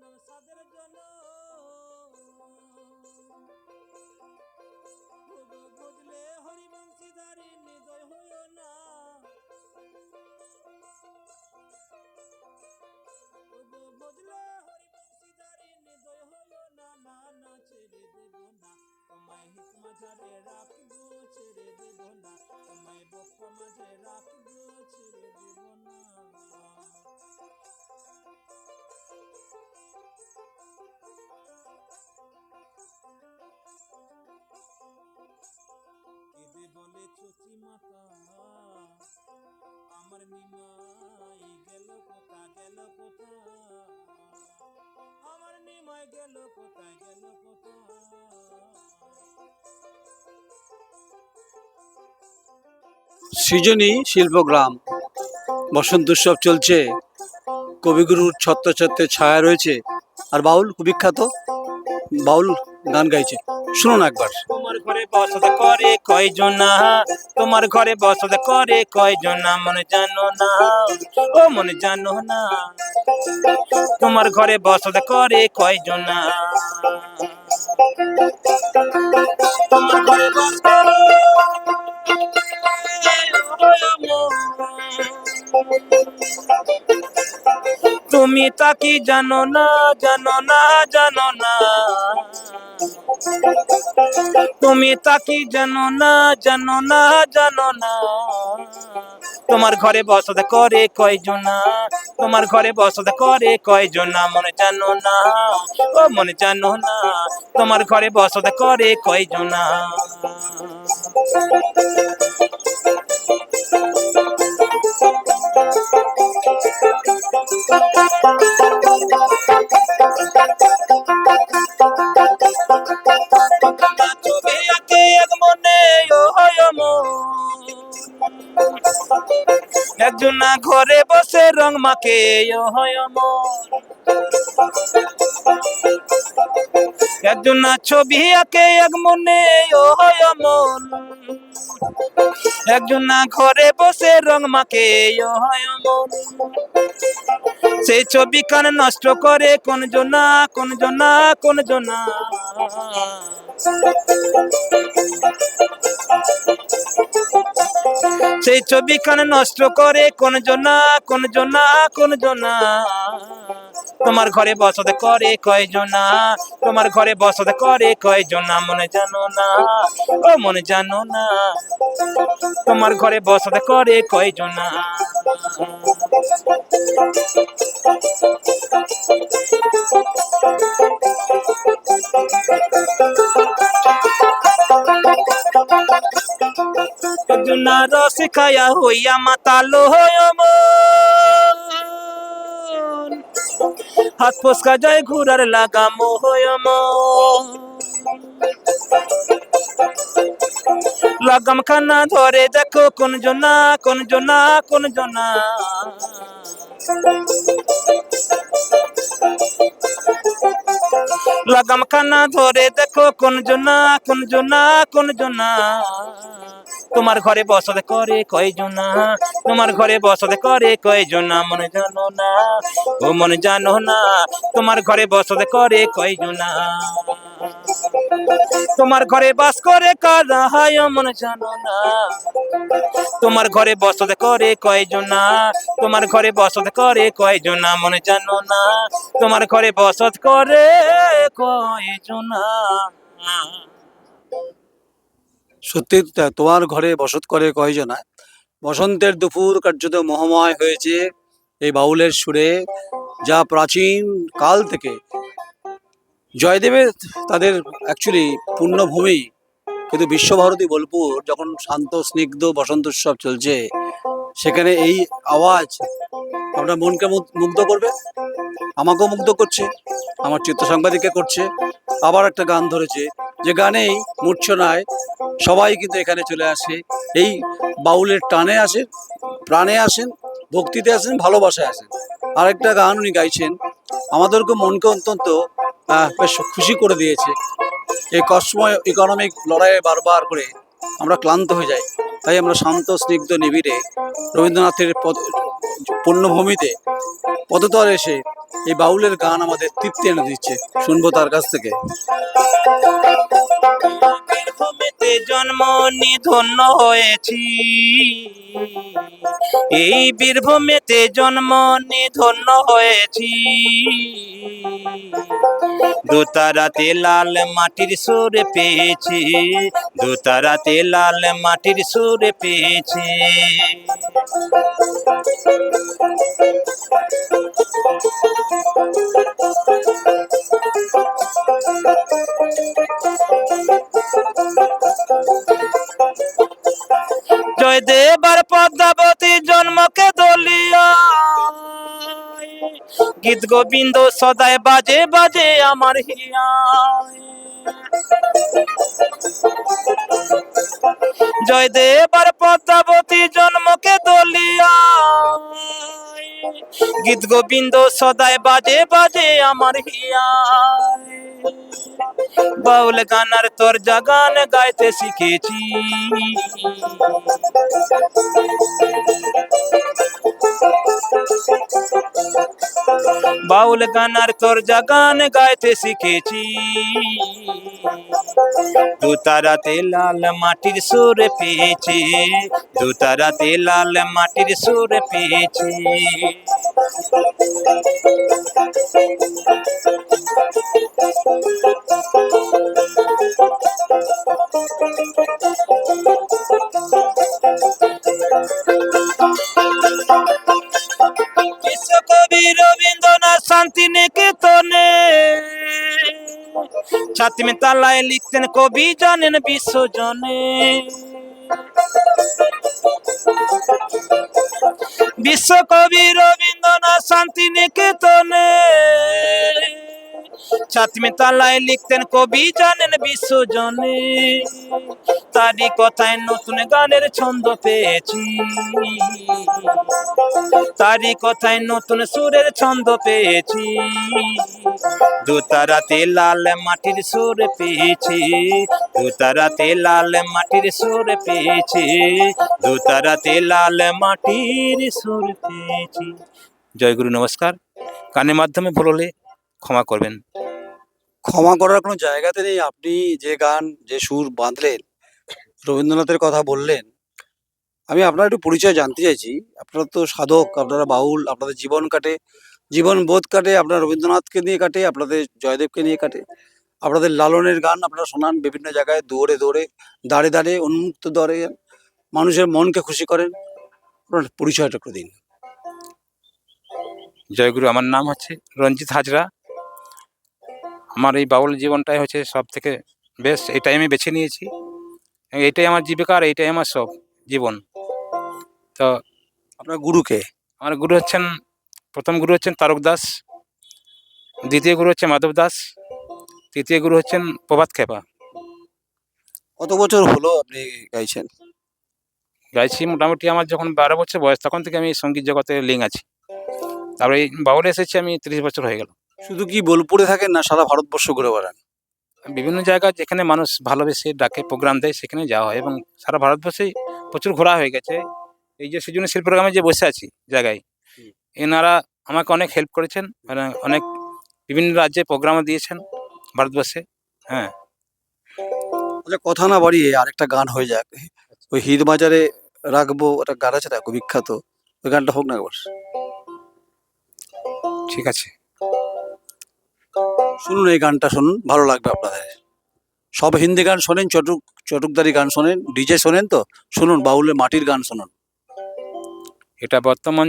মানব সাদের জন্য বুঝো বুঝলে হরিবংশীধারী নিদয় হইও না। বুঝো বুঝলে হরিবংশীধারী নিদয় হইও না না না ছেড়ে দেব না। তোমায় হিত মাঝারে রাখব, ছেড়ে দেব না। তোমায় বলে, চচি মাতা, আমার নিমাই গেল কোথা গেল কোথা? আমার নিমাই গেল গেল কোথা? সৃজনী শিল্পগ্রাম, বসন্ত উৎসব চলছে, কবিগুরুর ছত্রছত্রের ছায়া রয়েছে, আর বাউল বিখ্যাত, বাউল গান গাইছে। শুনুন একবার। তোমার ঘরে বসত করে কয়জনা তোমার ঘরে বসত করে কয়জনা মনে জানো না। ও মনে জানো না। তোমার ঘরে বসত করে কয়জনা করে তুমি তা কি জানো না জানো না জানো না? তুমি তা কি জানো না জানো না জানো না? তোমার ঘরে বসত করে কয়জনা তোমার ঘরে বসত করে কয়জনা মনে জানো না? ও, মনে জানো না? তোমার ঘরে বসত করে কয়জনা ঘরে বসে রং মাকে একজন ছবি আঁকে এক মনে ও হয় মন একজনা ঘরে বসে রং মন সেই ছবি কান নষ্ট করে, কোন জনা কোন জনা কোন জনা সেই ছবি কান নষ্ট করে, কোন জনা কোন জনা কোন জনা তোমার ঘরে বসত করে কয়জনা তোমার ঘরে বসত করে কয়জনা মনে জানো না, ও মনে জানো না। তোমার ঘরে বসত করে কয়জনা? একজনা রস খায়া হইয়া মাতালো হয় হাত ফসকা যায় ঘুরার লাগামো হয় মন। লাগাম খানা ধরে দেখো কোন জোনা কোন জোনা কোন জোনা লাগাম খানা ধরে দেখো কোন জোনা কোন জোনা কোন জনা তোমার ঘরে বসত করে কয়জনা তোমার ঘরে বসত করে কয়জনা মনে জানো না? ও মনে জানো না? তোমার ঘরে বসত করে কয়জনা তোমার ঘরে বাস করে কারা মনে জানো না? তোমার ঘরে বসত করে কয়জনা তোমার ঘরে বসত করে কয়জনা মনে জানো না? তোমার ঘরে বসত করে কয়জনা সত্যি তোমার ঘরে বসত করে কয়জনা বসন্তের দুপুর কার্যত মহাময় হয়েছে এই বাউলের সুরে, যা প্রাচীন কাল থেকে। জয়দেবের তাদের অ্যাকচুয়ালি পূর্ণভূমি, কিন্তু বিশ্বভারতী বোলপুর যখন শান্ত, স্নিগ্ধ বসন্ত উৎসব চলছে, সেখানে এই আওয়াজ আপনার মনকে মুগ- মুগ্ধ করবে, আমাকেও মুগ্ধ করছে, আমার চিত্র সাংবাদিককে করছে, আবার একটা গান ধরেছে, যে গানেই মূর্ছনায় সবাই কিন্তু এখানে চলে আসে। এই বাউলের টানে আসে, প্রাণে আসেন, ভক্তিতে আসেন, ভালোবাসায় আসেন। আরেকটা গান উনি গাইছেন, আমাদেরকে মনকে অত্যন্ত বেশ খুশি করে দিয়েছে। এই কষ্টময় ইকোনমিক লড়াইয়ে বারবার করে আমরা ক্লান্ত হয়ে যাই। তাই আমরা শান্ত, স্নিগ্ধ, নিবিড়ে রবীন্দ্রনাথের পদ, পূর্ণভূমিতে পদতল এসে এই বাউলের গান আমাদের তৃপ্তি এনে দিচ্ছে। শুনব তার কাছ থেকে। বীরভূমেতে জন্ম নিধন্য হয়েছি? এই বীরভূমেতে জন্ম নিধন্য হয়েছি। দোতারাতে লাল মাটির সুর পেয়েছি, দোতারাতে লাল মাটির সুর পেয়েছি। গোবিন্দ সদায় বাজে বাজে আমার জয় দেবার পদ্মাবতী জন্মকে দলিয়া গীত গোবিন্দ সদায় বাজে বাজে আমার হিয়া বাউল গানার তোর জাগান গাইতে শিখেছি। বাউল গানার তোর জাগান গাইতে শিখেছি। দুতারাতে লাল মাটির সুর পেয়েছি দুতারাতে লাল মাটির সুর পেয়েছি। ছাতিমে তালায় লিখতেন কবি জানেন বিশ্বজনে। বিশ্বকবি রবীন্দ্রনাথ শান্তি নিকেতনে ছাতমে তালায় লিখতেন কবি জানেন বিশ্বজনে। তারই কথায় নতুন গানের ছন্দ পেয়েছি। তারই কথায় নতুন সুরের ছন্দ পেয়েছি। দুতারাতে লাল মাটির সুর পেয়েছি। দুতারাতে লাল মাটির সুর পেয়েছি। দুতারাতে লাল মাটির সুর পেয়েছি। জয় গুরু নমস্কার। কানের মাধ্যমে ভুল হলে ক্ষমা করবেন। ক্ষমা করার কোনো জায়গাতে নেই। আপনি যে গান, যে সুর বাঁধলেন রবীন্দ্রনাথের কথা বললেন, আমি আপনার একটু পরিচয় জানতে চাইছি। আপনারা তো সাধক, আপনারা বাউল, আপনাদের জীবন কাটে, জীবন বোধ কাটে, আপনার রবীন্দ্রনাথকে নিয়ে কাটে, আপনাদের জয়দেবকে নিয়ে কাটে। আপনাদের লালনের গান আপনারা শোনান বিভিন্ন জায়গায়, দৌড়ে দৌড়ে, দাঁড়ে দাঁড়ে, উন্মুক্ত দরে, মানুষের মনকে খুশি করেন। আপনার পরিচয়টা করে দিন। জয়গুরু, আমার নাম হচ্ছে রঞ্জিত হাজরা। আমার এই বাউল জীবনটাই হচ্ছে সব থেকে বেস্ট এই টাইমে বেছে নিয়েছি। এবং এটাই আমার জীবিকা আর এইটাই আমার সব জীবন। তো আপনার গুরুকে আমার গুরু হচ্ছেন প্রথম গুরু হচ্ছেন তারক দাস দ্বিতীয় গুরু হচ্ছে মাধব দাস তৃতীয় গুরু হচ্ছেন প্রভাত খেপা। কত বছর হলো আপনি গাইছেন? গাইছি মোটামুটি আমার যখন বারো বছর বয়স তখন থেকে আমি সংগীত জগতে লিঙ্ক আছি। তারপরে এই বাউলে এসেছি আমি তিরিশ বছর হয়ে গেল। শুধু কি বোলপুরে থাকেন না সারা ভারতবর্ষ ঘুরে বেড়ান? বিভিন্ন জায়গা যেখানে মানুষ ভালোবেসে ডাকে প্রোগ্রাম দেয় সেখানে যাওয়া হয় এবং সারা ভারতবর্ষেই প্রচুর ঘোরা হয়ে গেছে। এই যে সৃজনশীল প্রোগ্রামে যে বসে আছি জায়গায় এনারা আমাকে অনেক হেল্প করেছেন মানে অনেক বিভিন্ন রাজ্যে প্রোগ্রামও দিয়েছেন ভারতবর্ষে হ্যাঁ। আচ্ছা কথা না বাড়িয়ে আরেকটা গান হয়ে যাক। ওই হিদ বাজারে রাখব একটা গান আছে না খুব বিখ্যাত ওই গানটা হোক না একবার ঠিক আছে। শুনুন এই গানটা শুনুন, ভালো লাগবে আপনাদের। সব হিন্দি গান শোনেন, চটুক চটুকদারি গান শোনেন, ডিজে শোনেন তো? শুনুন বাউলের মাটির গান শুনুন। এটা বর্তমান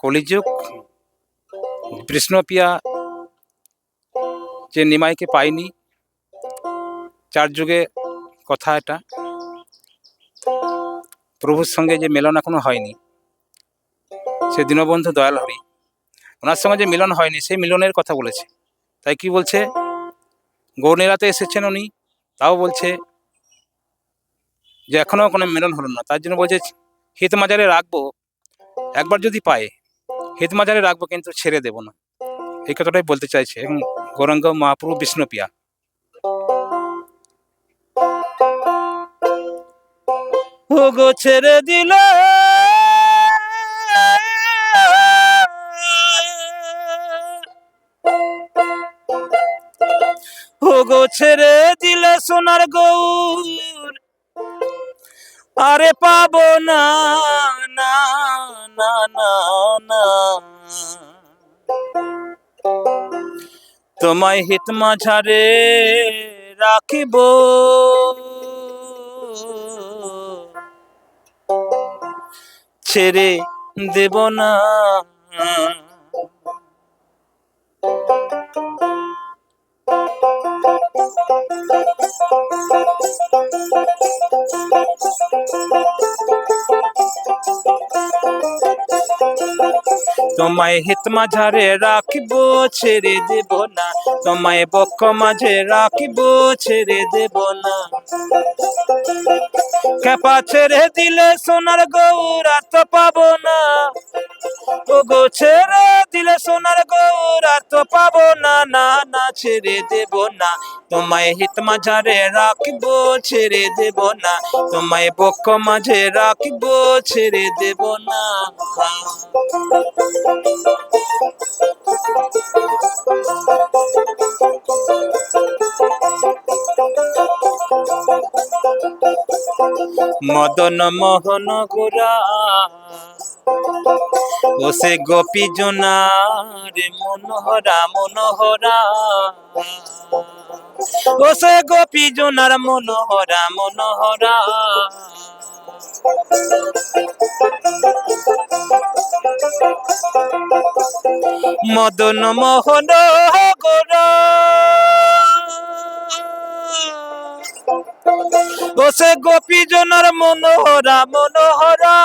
কলিযুগ। কৃষ্ণপিয়া যে নিমাইকে পায়নি, চার যুগে কথা এটা। প্রভুর সঙ্গে যে মেলন এখনও হয়নি, সে দীনবন্ধু দয়াল হরি ওনার সঙ্গে যে মিলন হয়নি, সেই মিলনের কথা বলেছে। তাই কি বলছে? গৌরনীলাতে এসেছেন উনি, তাও বলছে যে এখনও কোনো মিলন হলো না। তার জন্য বলছে হিত মাজারে রাখব, একবার যদি পায় হিত মাজারে রাখব কিন্তু ছেড়ে দেব না। এই কথাটাই বলতে চাইছে এবং গৌরাঙ্গ মহাপ্রভু বিষ্ণুপিয়া ছেড়ে দিলে ওগো ছেড়ে দিলে সোনার গৌর। আরে পাবো না না না না না। তোমায় হিত মাঝারে রাখিব। ছেড়ে দেব না। Thank you. তোমায় হিত মাঝারে রাখিব, ছেড়ে দেব না। তোমায় বক্ষ মাঝে রাখিব, ছেড়ে দেব না। খেপা ছেড়ে দিলে সোনার গৌরা তো পাবো না। ও গো ছেড়ে দিলে সোনার গৌরা তো পাবো না। না না, ছেড়ে দেব না। তোমায় হিত মাঝারে রাখিব, ছেড়ে দেব না। তোমায় বক্ষ মাঝে রাখিব, ছেড়ে দেব না। মদন মোহন গোরা ও সে গোপী জোনারে মনোহরা মনোহরা ও সে গোপী জোনার মনোহরা মনোহরা মদন মোহন গোরা। ও সে গোপী জনার মনোহরা মনোহরা।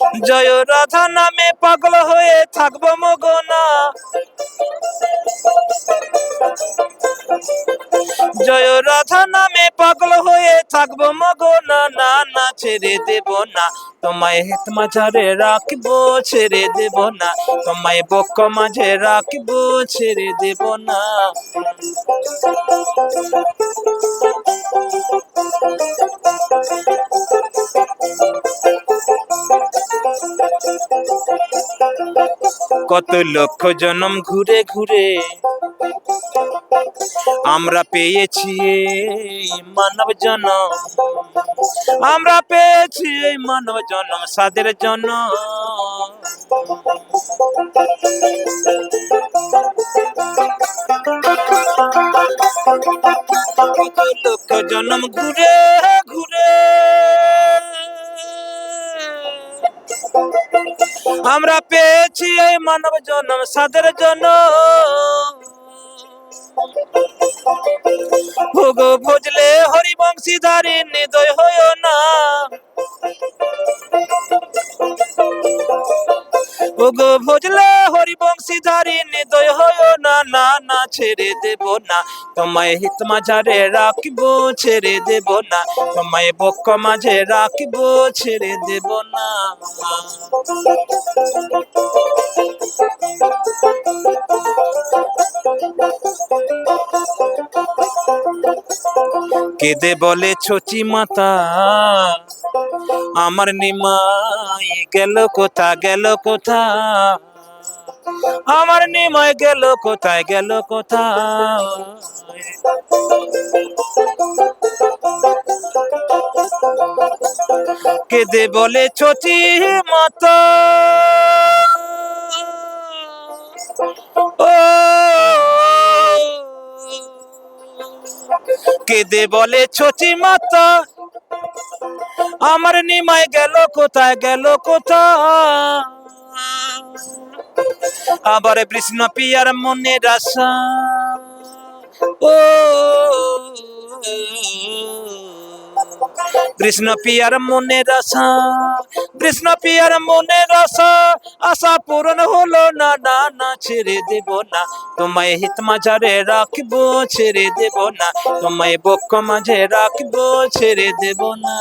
জয় রাধা নামে পাগল হয়ে থাকব মগনা জয় রাধা নামে পাগল হয়ে থাকব মগনা না না ছেড়ে দেব না। তোমায় হেত মাঝারে রাখব, ছেড়ে দেব না। তোমায় বক্ষ মাঝে রাখব, ছেড়ে দেব না। কত লক্ষ জনম ঘুরে ঘুরে আমরা পেয়েছি মানব জনম। আমরা পেয়েছি মানব জনম সাদের জন্য কত লক্ষ জনম ঘুরে ঘুরে। আমরা পেয়েছি এই মানব জন্ম সাদের জন্য। ভোগ ভজলে হরিবংশীধারী নিদয় হয় না। ভোগ ভজলে হরিবংশীধারী নিদয় হয় না না না, ছেড়ে দেব না। তোমায় হিত মাঝারে রাখিব, ছেড়ে দেব না। তোমায় বক্ষ মাঝে রাখিব, ছেড়ে দেব না। কেঁদে বলে ছচি মাতা, আমার নিমাই গেল কোথা গেল কোথা? আমার নিময় গেল কোথায়, গেল কোথা কেঁদে বলে ছচি মাতা। ও। কেঁদে বলে ছচি মাতা। আমার নিমাই গেল কোথায় গেল কোথায়? আবার কৃষ্ণ পিয়ার মনের আশা ও কৃষ্ণ পিয়ার মনের আশা কৃষ্ণ পিয়ার মনের আশা আশা পূরণ হলো না না না, ছেড়ে দেব না। তোমায় হিত মাঝারে রাখব, ছেড়ে দেব না। তোমায় বক্ষ মাঝে রাখব, ছেড়ে দেব না।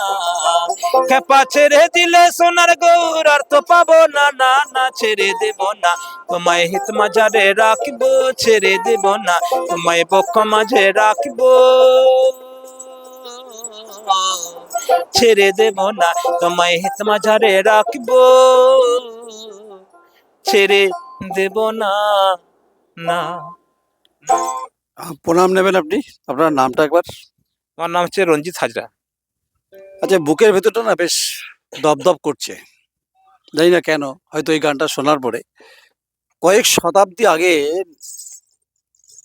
খেপা ছেড়ে দিলে সোনার গৌর আর তো পাবো না না না, ছেড়ে দেব না। তোমায় হিত মাঝারে রাখব, ছেড়ে দেব না। তোমায় বক্ষ মাঝে রাখব। ছেড়ে দেব না তোমায় হিত মাঝারে রাখব। ছেড়ে দেব না না প্রণাম নেবেন আপনি? আপনার নামটা একবার? আমার নাম হচ্ছে রঞ্জিত হাজরা। আচ্ছা বুকের ভেতরটা না বেশ দপদপ করছে। জানি না কেন হয়তো এই গানটা শোনার পরে। কয়েক শতাব্দী আগে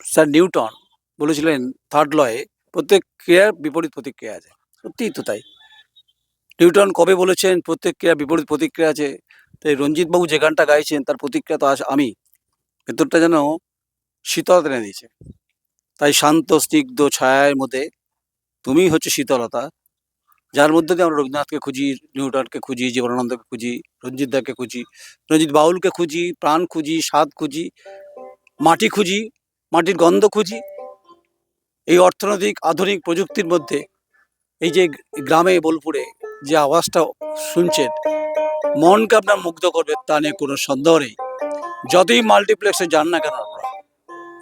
স্যার নিউটন বলেছিলেন থার্ড লয়ে প্রত্যেক ক্রিয়ার বিপরীত প্রতিক্রিয়া আছে। সত্যিই তো তাই। নিউটন কবে বলেছেন প্রত্যেক ক্রিয়ার বিপরীত প্রতিক্রিয়া আছে? তাই রঞ্জিত বাবু যে গানটা গাইছেন, তার প্রতিক্রিয়া তো আমি। ভেতরটা যেন শীতল এনে দিয়েছে। তাই শান্ত, স্নিগ্ধ ছায়ার মধ্যে তুমিই হচ্ছে শীতলতা। যার মধ্যে দিয়ে আমরা রবীন্দ্রনাথকে খুঁজি, নিউটনকে খুঁজি, জীবনানন্দকে খুঁজি রঞ্জিত দাকে খুঁজি, রঞ্জিত বাউলকে খুঁজি, প্রাণ খুঁজি, স্বাদ খুঁজি, মাটি খুঁজি, মাটির গন্ধ খুঁজি। এই অর্থনৈতিক, আধুনিক প্রযুক্তির মধ্যে এই যে গ্রামে বোলপুরে যে আওয়াজটা শুনছেন, মনকে আপনার মুগ্ধ করবে তা নিয়ে কোনো সন্দেহ নেই। যতই মাল্টিপ্লেক্সে যান না কেন আপনারা,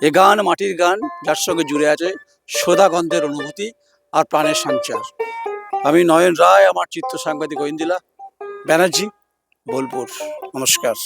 এ গান মাটির গান, যার সঙ্গে জুড়ে আছে সোদা গন্ধের অনুভূতি আর প্রাণের সঞ্চার। আমি নয়ন রায়, আমার চিত্র সাংবাদিক ঐন্দিলা ব্যানার্জি, বোলপুর। নমস্কার।